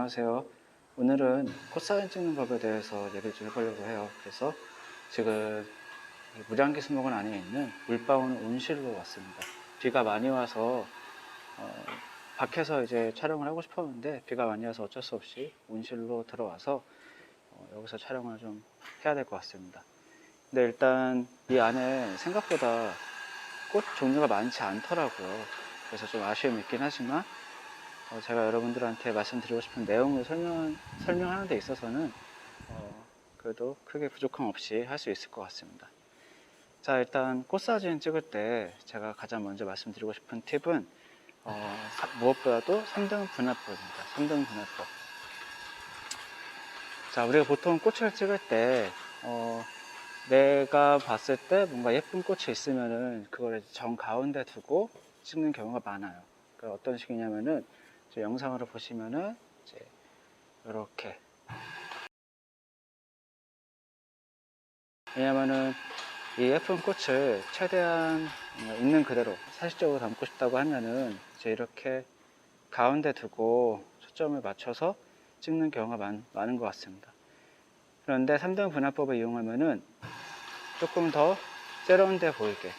안녕하세요. 오늘은 꽃사진 찍는 법에 대해서 얘기를 좀 해보려고 해요. 그래서 지금 이 무량기 수목원 안에 있는 물방울 온실로 왔습니다. 비가 많이 와서 어, 밖에서 이제 촬영을 하고 싶었는데 비가 많이 와서 어쩔 수 없이 온실로 들어와서 어, 여기서 촬영을 좀 해야 될 것 같습니다. 근데 일단 이 안에 생각보다 꽃 종류가 많지 않더라고요. 그래서 좀 아쉬움이 있긴 하지만 어, 제가 여러분들한테 말씀드리고 싶은 내용을 설명, 설명하는 데 있어서는 어, 그래도 크게 부족함 없이 할 수 있을 것 같습니다. 자, 일단 꽃사진 찍을 때 제가 가장 먼저 말씀드리고 싶은 팁은 어, 사- 무엇보다도 3등 분할법입니다. 3등 분할법. 자, 우리가 보통 꽃을 찍을 때 어, 내가 봤을 때 뭔가 예쁜 꽃이 있으면은 그걸 정 가운데 두고 찍는 경우가 많아요. 그 어떤 식이냐면은 영상으로 보시면은 이제 이렇게 왜냐면은 이 예쁜 꽃을 최대한 어, 있는 그대로 사실적으로 담고 싶다고 하면은 이제 이렇게 가운데 두고 초점을 맞춰서 찍는 경우가 많, 많은 것 같습니다. 그런데 3등 분할법을 이용하면은 조금 더 세련돼 보이게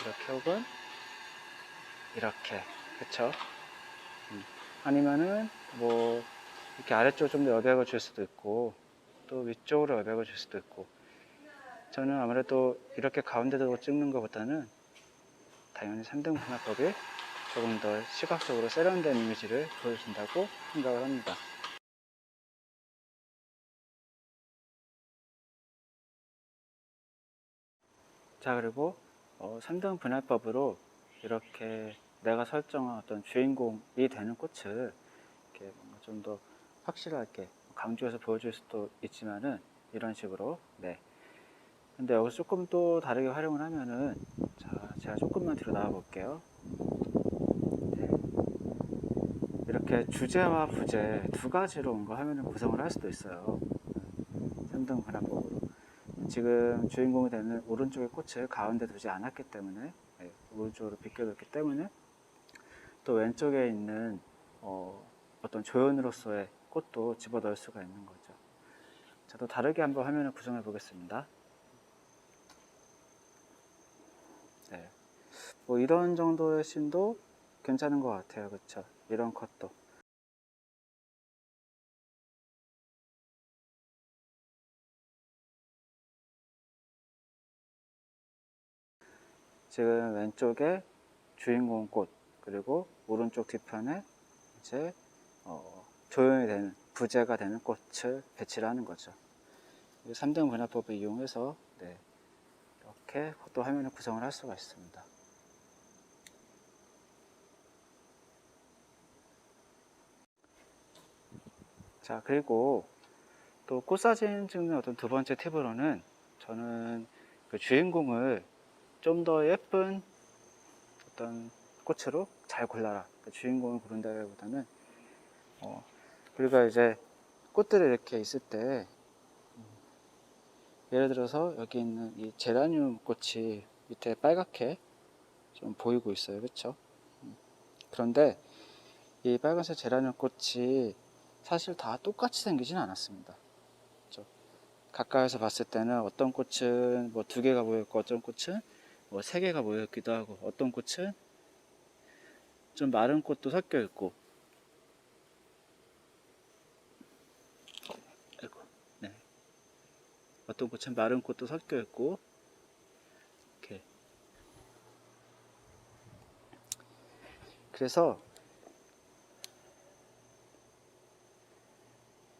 이렇게 혹은 이렇게 그쵸? 음. 아니면은 뭐 이렇게 아래쪽 좀 더 여백을 줄 수도 있고 또 위쪽으로 여백을 줄 수도 있고 저는 아무래도 이렇게 가운데 두고 찍는 것보다는 당연히 3등 분할법이 조금 더 시각적으로 세련된 이미지를 보여준다고 생각을 합니다. 자 그리고 어, 3등 분할법으로 이렇게 내가 설정한 어떤 주인공이 되는 꽃을 이렇게 좀 더 확실하게 강조해서 보여줄 수도 있지만은 이런 식으로 네. 근데 여기서 조금 또 다르게 활용을 하면은 자 제가 조금만 뒤로 나와 볼게요. 네. 이렇게 주제와 부제 두 가지로 뭔가 화면을 구성을 할 수도 있어요. 3등 분할법으로. 지금 주인공이 되는 오른쪽의 꽃을 가운데 두지 않았기 때문에 네, 오른쪽으로 비껴뒀기 때문에 또 왼쪽에 있는 어, 떤 조연으로서의 꽃도 집어넣을 수가 있는 거죠. 자, 또 다르게 한번 화면을 구성해 보겠습니다. 네, 뭐 이런 정도의 씬도 괜찮은 것 같아요, 그렇죠? 이런 컷도. 지금 왼쪽에 주인공 꽃 그리고 오른쪽 뒤편에 이제 어, 조연이 되는 부재가 되는 꽃을 배치를 하는 거죠. 3등 분할법을 이용해서 네, 이렇게 또 화면을 구성을 할 수가 있습니다. 자 그리고 또 꽃사진 찍는 어떤 두 번째 팁으로는 저는 그 주인공을 좀 더 예쁜 어떤 꽃으로 잘 골라라. 그 주인공을 고른다기보다는 어, 우리가 이제 꽃들이 이렇게 있을 때 음, 예를 들어서 여기 있는 이 제라늄 꽃이 밑에 빨갛게 좀 보이고 있어요, 그렇죠? 그런데 이 빨간색 제라늄 꽃이 사실 다 똑같이 생기진 않았습니다. 그렇죠? 가까이서 봤을 때는 어떤 꽃은 뭐 두 개가 보였고 어떤 꽃은 뭐 세 개가 보였기도 하고 어떤 꽃은 좀 마른 꽃도 섞여 있고. 아이고, 네. 어떤 꽃은 마른 꽃도 섞여 있고. 이렇게. 그래서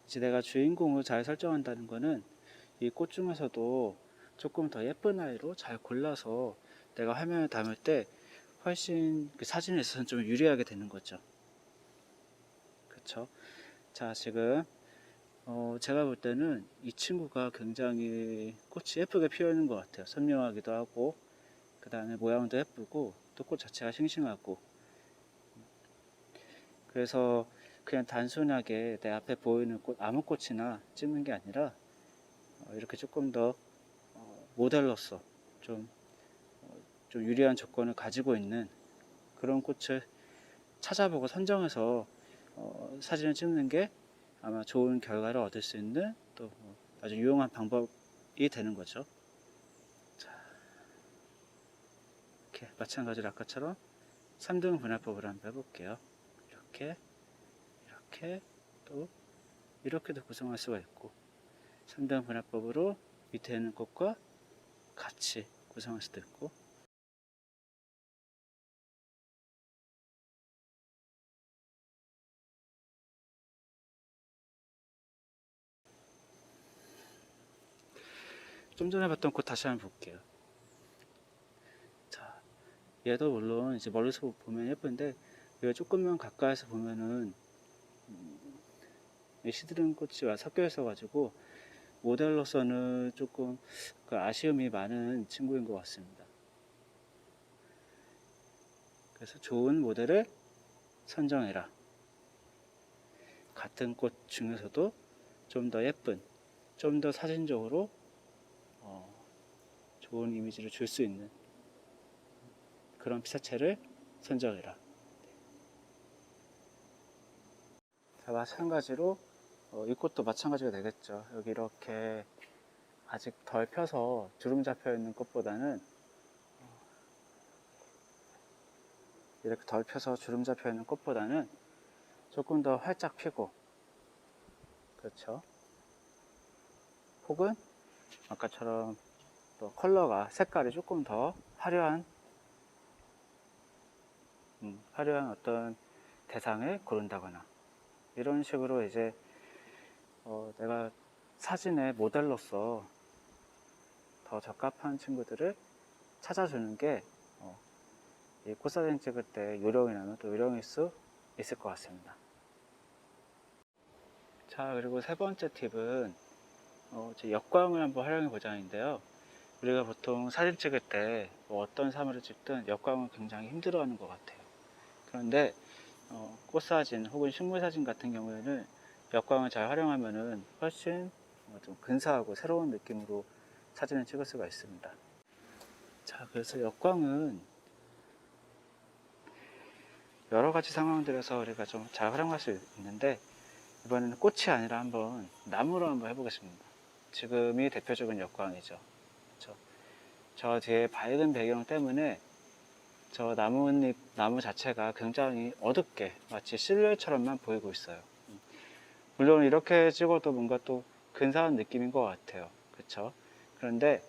이제 내가 주인공을 잘 설정한다는 거는 이 꽃 중에서도 조금 더 예쁜 아이로 잘 골라서 내가 화면에 담을 때 훨씬 그 사진에 있어서는 좀 유리하게 되는 거죠. 그쵸? 자, 지금, 어, 제가 볼 때는 이 친구가 굉장히 꽃이 예쁘게 피어 있는 것 같아요. 선명하기도 하고, 그 다음에 모양도 예쁘고, 또 꽃 자체가 싱싱하고. 그래서 그냥 단순하게 내 앞에 보이는 꽃, 아무 꽃이나 찍는 게 아니라, 어, 이렇게 조금 더 어, 모델로서 좀 좀 유리한 조건을 가지고 있는 그런 꽃을 찾아보고 선정해서 어, 사진을 찍는 게 아마 좋은 결과를 얻을 수 있는 또뭐 아주 유용한 방법이 되는 거죠. 자, 이렇게 마찬가지로 아까처럼 3등 분할법을 한번 해볼게요. 이렇게, 이렇게, 또 이렇게도 구성할 수가 있고 3등 분할법으로 밑에 있는 것과 같이 구성할 수도 있고 좀 전에 봤던 꽃 다시 한번 볼게요. 자, 얘도 물론 이제 멀리서 보면 예쁜데 얘가 조금만 가까이서 보면은 음, 이 시드른 꽃이 섞여 있어 가지고 모델로서는 조금 그 아쉬움이 많은 친구인 것 같습니다. 그래서 좋은 모델을 선정해라. 같은 꽃 중에서도 좀 더 예쁜, 좀 더 사진적으로 어, 좋은 이미지를 줄 수 있는 그런 피사체를 선정해라. 자, 마찬가지로 어, 이 꽃도 마찬가지가 되겠죠. 여기 이렇게 아직 덜 펴서 주름 잡혀 있는 꽃보다는 어, 이렇게 덜 펴서 주름 잡혀 있는 꽃보다는 조금 더 활짝 피고 그렇죠. 혹은 아까처럼 또 컬러가 색깔이 조금 더 화려한 음, 화려한 어떤 대상을 고른다거나 이런 식으로 이제 어, 내가 사진의 모델로서 더 적합한 친구들을 찾아주는 게 어, 이 꽃사진 찍을 때 요령이라면 또 요령일 수 있을 것 같습니다. 자 그리고 세 번째 팁은 어, 역광을 한번 활용해 보자는데요. 우리가 보통 사진 찍을 때 뭐 어떤 사물을 찍든 역광을 굉장히 힘들어하는 것 같아요. 그런데 어, 꽃사진 혹은 식물사진 같은 경우에는 역광을 잘 활용하면 은 훨씬 어, 좀 근사하고 새로운 느낌으로 사진을 찍을 수가 있습니다. 자, 그래서 역광은 여러 가지 상황들에서 우리가 좀 잘 활용할 수 있는데 이번에는 꽃이 아니라 한번 나무로 한번 해보겠습니다. 지금이 대표적인 역광이죠. 저 뒤에 밝은 배경 때문에 저 나뭇잎, 나무 자체가 굉장히 어둡게 마치 실루엣처럼만 보이고 있어요. 음. 물론 이렇게 찍어도 뭔가 또 근사한 느낌인 것 같아요. 그렇죠? 그런데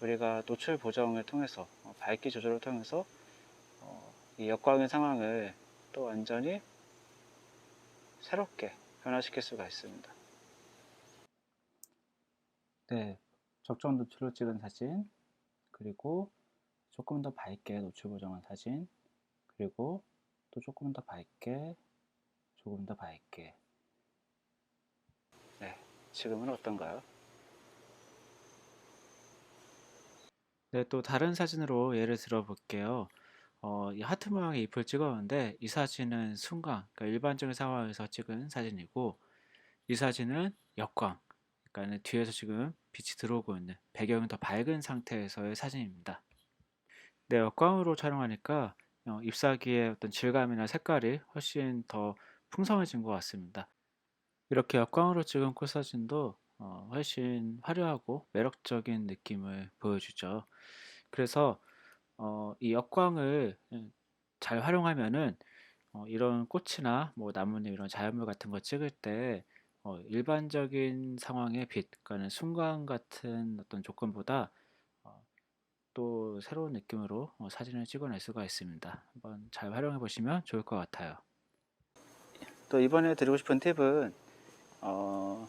우리가 노출 보정을 통해서 어, 밝기 조절을 통해서 어, 이 역광의 상황을 또 완전히 새롭게 변화시킬 수가 있습니다. 네, 적정 노출로 찍은 사진, 그리고 조금 더 밝게 노출 보정한 사진, 그리고 또 조금 더 밝게, 조금 더 밝게. 네, 지금은 어떤가요? 네, 또 다른 사진으로 예를 들어 볼게요. 어, 이 하트 모양의 잎을 찍었는데 이 사진은 순간, 그러니까 일반적인 상황에서 찍은 사진이고 이 사진은 역광, 그러니까 뒤에서 지금 빛이 들어오고 있는 배경이 더 밝은 상태에서의 사진입니다. 네, 역광으로 촬영하니까 어, 잎사귀의 어떤 질감이나 색깔이 훨씬 더 풍성해진 것 같습니다. 이렇게 역광으로 찍은 꽃사진도 어, 훨씬 화려하고 매력적인 느낌을 보여주죠. 그래서 어, 이 역광을 잘 활용하면은 어, 이런 꽃이나 뭐 나뭇잎 이런 자연물 같은 거 찍을 때 어, 일반적인 상황의 빛, 그러니까 순간 같은 어떤 조건보다 어, 또 새로운 느낌으로 어, 사진을 찍어낼 수가 있습니다. 한번 잘 활용해 보시면 좋을 것 같아요. 또 이번에 드리고 싶은 팁은 어,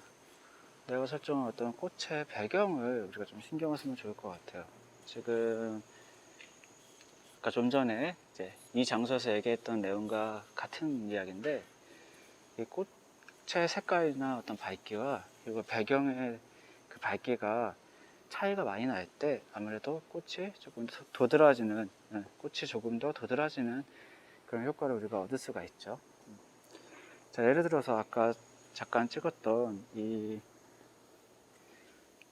내가 설정한 어떤 꽃의 배경을 우리가 좀 신경을 쓰면 좋을 것 같아요. 지금 아까 좀 전에 이제 이 장소에서 얘기했던 내용과 같은 이야기인데 이 꽃 의 색깔이나 어떤 밝기와 그리고 배경의 그 밝기가 차이가 많이 날 때 아무래도 꽃이 조금 더 도드라지는 네, 꽃이 조금 더 도드라지는 그런 효과를 우리가 얻을 수가 있죠. 자 예를 들어서 아까 잠깐 찍었던 이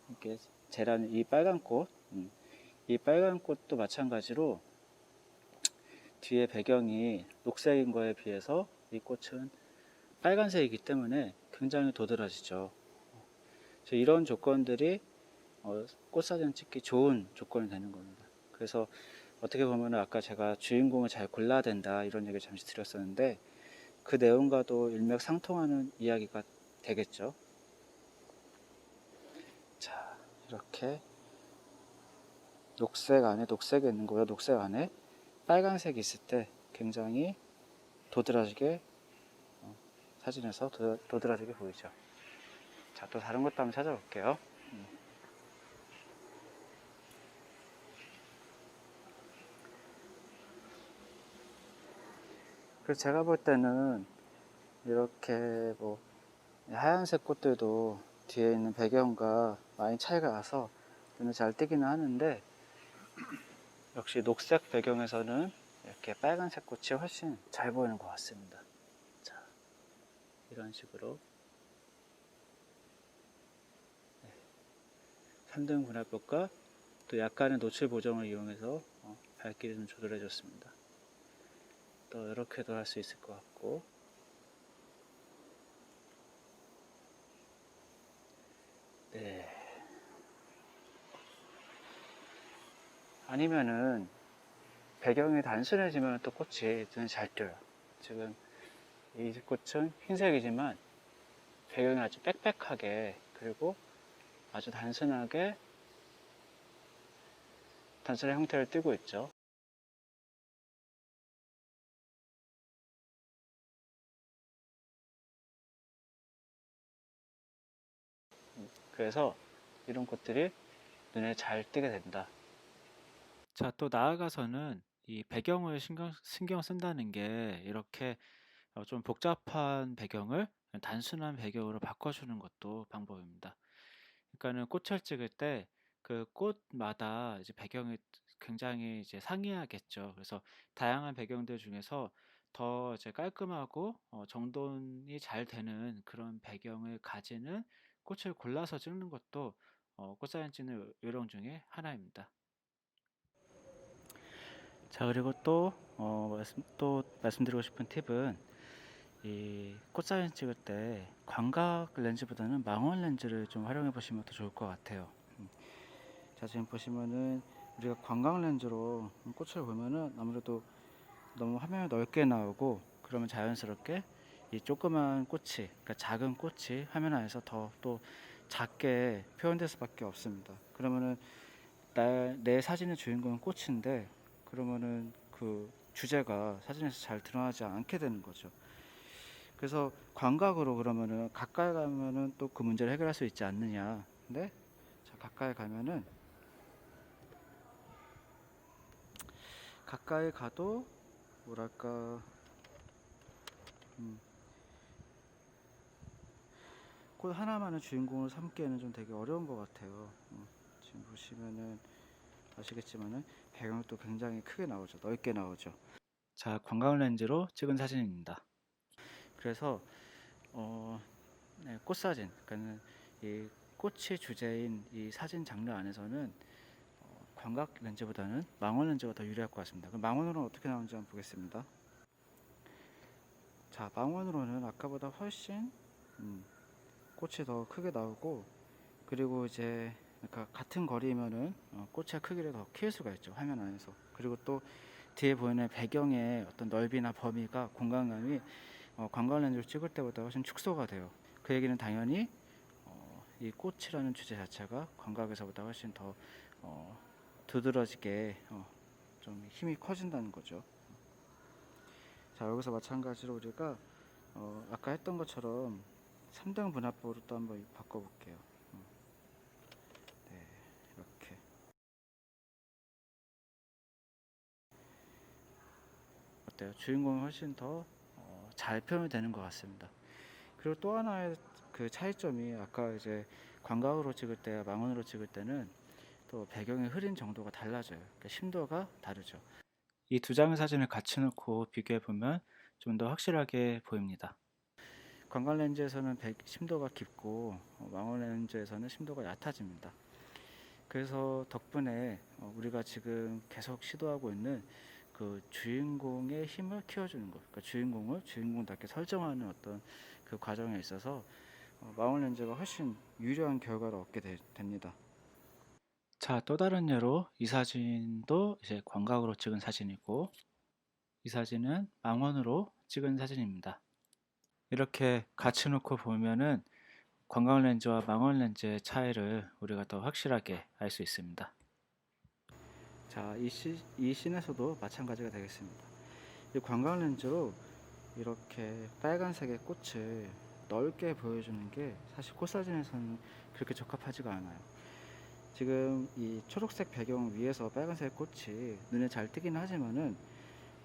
이렇게 재란 이 빨간 꽃, 음, 이 빨간 꽃도 마찬가지로 뒤에 배경이 녹색인 거에 비해서 이 꽃은 빨간색이기 때문에 굉장히 도드라지죠. 이런 조건들이 어, 꽃사진 찍기 좋은 조건이 되는 겁니다. 그래서 어떻게 보면 아까 제가 주인공을 잘 골라야 된다 이런 얘기를 잠시 드렸었는데 그 내용과도 일맥상통하는 이야기가 되겠죠. 자, 이렇게 녹색 안에 녹색이 있는 거예요. 녹색 안에 빨간색이 있을 때 굉장히 도드라지게 어, 사진에서 도, 도드라지게 보이죠. 자, 또 다른 것도 한번 찾아볼게요. 음. 그래서 제가 볼 때는 이렇게 뭐 하얀색 꽃들도 뒤에 있는 배경과 많이 차이가 나서 눈에 잘 띄기는 하는데 역시 녹색 배경에서는 이렇게 빨간색 꽃이 훨씬 잘 보이는 것 같습니다. 자, 이런 식으로. 3등 분할법과 또 약간의 노출 보정을 이용해서 어, 밝기를 좀 조절해 줬습니다. 또 이렇게도 할 수 있을 것 같고. 네. 아니면은 배경이 단순해지면 또 꽃이 눈에 잘 띄어요. 지금 이 꽃은 흰색이지만 배경이 아주 빽빽하게 그리고 아주 단순하게 단순한 형태를 띠고 있죠 그래서 이런 꽃들이 눈에 잘 띄게 된다. 자, 또 나아가서는 이 배경을 신경, 신경 쓴다는 게 이렇게 어, 좀 복잡한 배경을 단순한 배경으로 바꿔주는 것도 방법입니다. 그러니까는 꽃을 찍을 때 그 꽃마다 이제 배경이 굉장히 이제 상이하겠죠. 그래서 다양한 배경들 중에서 더 이제 깔끔하고 어, 정돈이 잘 되는 그런 배경을 가지는 꽃을 골라서 찍는 것도 어, 꽃사진 찍는 요령 중에 하나입니다. 자 그리고 또, 어, 말씀, 또 말씀드리고 싶은 팁은 이 꽃사진 찍을 때 광각 렌즈보다는 망원 렌즈를 좀 활용해 보시면 더 좋을 것 같아요. 음. 자 지금 보시면은 우리가 광각 렌즈로 꽃을 보면은 아무래도 너무 화면이 넓게 나오고 그러면 자연스럽게 이 조그만 꽃이 그러니까 작은 꽃이 화면 안에서 더 또 작게 표현될 수밖에 없습니다. 그러면은 나, 내 사진의 주인공은 꽃인데 그러면은 그 주제가 사진에서 잘 드러나지 않게 되는 거죠. 그래서 광각으로 그러면은 가까이 가면은 또 그 문제를 해결할 수 있지 않느냐. 근데 자, 가까이 가면은 가까이 가도 뭐랄까 음, 꽃 하나만의 주인공을 삼기에는 좀 되게 어려운 것 같아요. 음, 지금 보시면은 아시겠지만은 배경이 또 굉장히 크게 나오죠. 넓게 나오죠. 자, 광각 렌즈로 찍은 사진입니다. 그래서 어, 네, 꽃 사진, 그러니까는 이 꽃이 주제인 이 사진 장르 안에서는 어, 광각 렌즈보다는 망원 렌즈가 더 유리할 것 같습니다. 그럼 망원으로는 어떻게 나오는지 한번 보겠습니다. 자, 망원으로는 아까보다 훨씬 음, 꽃이 더 크게 나오고 그리고 이제 그러니까 같은 거리면은 어, 꽃의 크기를 더 키울 수가 있죠 화면 안에서 그리고 또 뒤에 보이는 배경의 어떤 넓이나 범위가 공간감이 어, 광각 렌즈를 찍을 때보다 훨씬 축소가 돼요 그 얘기는 당연히 어, 이 꽃이라는 주제 자체가 광각에서보다 훨씬 더 어, 두드러지게 어, 좀 힘이 커진다는 거죠 자 여기서 마찬가지로 우리가 어, 아까 했던 것처럼 3등 분할법으로 또 한번 바꿔볼게요. 음. 네, 이렇게. 주인공이 훨씬 더 잘 표현이 되는 것 같습니다. 그리고 또 하나의 그 차이점이 아까 이제 광각으로 찍을 때와 망원으로 찍을 때는 또 배경의 흐린 정도가 달라져요. 그러니까 심도가 다르죠. 이 두 장의 사진을 같이 놓고 비교해 보면 좀 더 확실하게 보입니다. 광각 렌즈에서는 백- 심도가 깊고 어, 망원 렌즈에서는 심도가 얕아집니다. 그래서 덕분에 어, 우리가 지금 계속 시도하고 있는 그그 주인공의 힘을 키워주는 것, 그러니까 주인공을 주인공답게 설정하는 어떤 그 과정에 있어서 어, 마운 렌즈가 훨씬 유리한 결과를 얻게 되- 됩니다. 자, 또 다른 예로 이 사진도 이제 광각으로 찍은 사진이고 이 사진은 망원으로 찍은 사진입니다. 이렇게 같이 놓고 보면은 광각 렌즈와 망원 렌즈의 차이를 우리가 더 확실하게 알 수 있습니다. 자, 이, 시, 이 씬에서도 마찬가지가 되겠습니다. 이 광각 렌즈로 이렇게 빨간색의 꽃을 넓게 보여주는 게 사실 꽃사진에서는 그렇게 적합하지가 않아요. 지금 이 초록색 배경 위에서 빨간색 꽃이 눈에 잘 띄긴 하지만은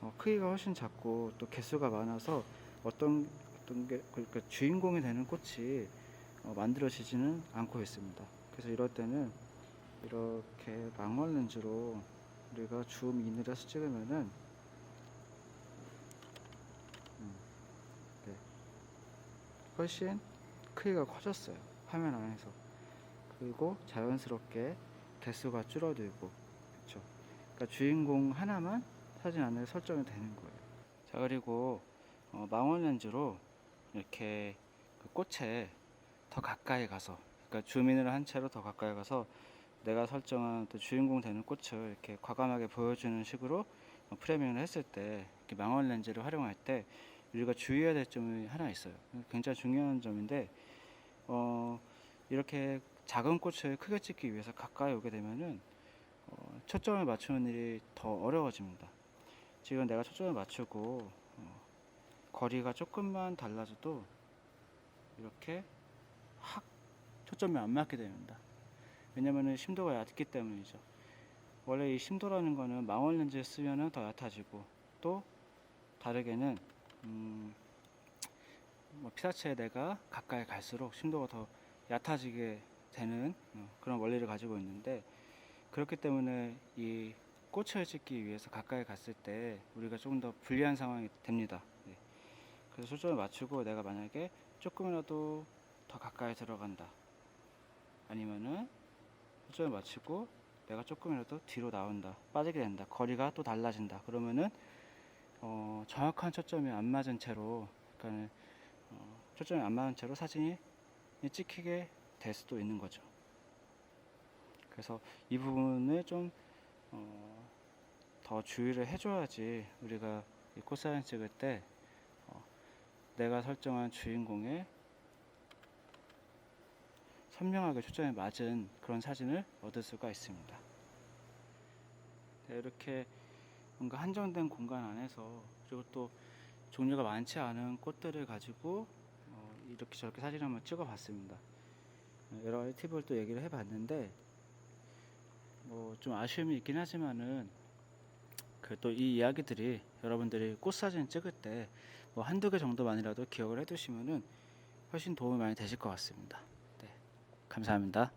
어, 크기가 훨씬 작고 또 개수가 많아서 어떤 어떤 게 그러니까 주인공이 되는 꽃이 어, 만들어지지는 않고 있습니다. 그래서 이럴 때는 이렇게 망원 렌즈로 우리가 줌 인을 해서 찍으면은 음, 네. 훨씬 크기가 커졌어요. 화면 안에서. 그리고 자연스럽게 개수가 줄어들고 그렇죠. 그러니까 주인공 하나만 사진 안에 설정이 되는 거예요. 자 그리고 어, 망원 렌즈로 이렇게 그 꽃에 더 가까이 가서 그러니까 줌인을 한 채로 더 가까이 가서 내가 설정한 또 주인공 되는 꽃을 이렇게 과감하게 보여주는 식으로 어, 프레밍을 했을 때 이렇게 망원 렌즈를 활용할 때 우리가 주의해야 될 점이 하나 있어요. 굉장히 중요한 점인데 어, 이렇게 작은 꽃을 크게 찍기 위해서 가까이 오게 되면은 어, 초점을 맞추는 일이 더 어려워집니다. 지금 내가 초점을 맞추고 어, 거리가 조금만 달라져도 이렇게 확 초점이 안 맞게 됩니다. 왜냐면은 심도가 얕기 때문이죠. 원래 이 심도라는 거는 망원 렌즈에 쓰면은 더 얕아지고 또 다르게는 음, 뭐 피사체에 내가 가까이 갈수록 심도가 더 얕아지게 되는 어, 그런 원리를 가지고 있는데 그렇기 때문에 이 꽃을 찍기 위해서 가까이 갔을 때 우리가 조금 더 불리한 상황이 됩니다. 네. 그래서 초점을 맞추고 내가 만약에 조금이라도 더 가까이 들어간다. 아니면은 초점을 맞추고 내가 조금이라도 뒤로 나온다. 빠지게 된다. 거리가 또 달라진다. 그러면은 어, 정확한 초점이 안 맞은 채로 그러니까 어, 초점이 안 맞은 채로 사진이 찍히게 될 수도 있는 거죠. 그래서 이 부분을 좀, 어, 더 주의를 해줘야지 우리가 이 꽃사진 찍을 때, 어, 내가 설정한 주인공의 선명하게 초점에 맞은 그런 사진을 얻을 수가 있습니다. 네, 이렇게 뭔가 한정된 공간 안에서 그리고 또 종류가 많지 않은 꽃들을 가지고 어, 이렇게 저렇게 사진 한번 찍어 봤습니다. 여러 가지 팁을 또 얘기를 해 봤는데 뭐 좀 아쉬움이 있긴 하지만은 그 또 이 이야기들이 여러분들이 꽃 사진 찍을 때 뭐 한두 개 정도만이라도 기억을 해 두시면은 훨씬 도움이 많이 되실 것 같습니다. 네. 감사합니다.